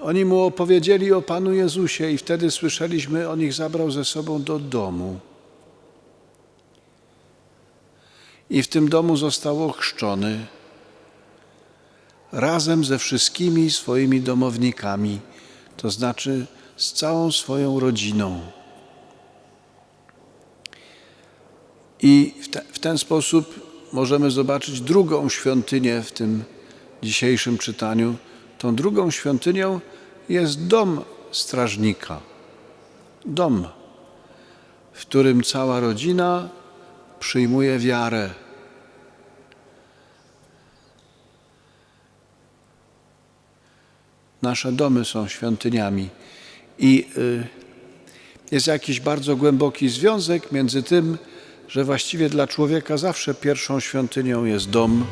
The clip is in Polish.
Oni mu opowiedzieli o Panu Jezusie i wtedy słyszeliśmy, on ich zabrał ze sobą do domu. I w tym domu został ochrzczony razem ze wszystkimi swoimi domownikami, to znaczy z całą swoją rodziną. I w, te, w ten sposób możemy zobaczyć drugą świątynię w tym dzisiejszym czytaniu. Tą drugą świątynią jest dom strażnika. Dom, w którym cała rodzina przyjmuje wiarę. Nasze domy są świątyniami i y, jest jakiś bardzo głęboki związek między tym, że właściwie dla człowieka zawsze pierwszą świątynią jest dom,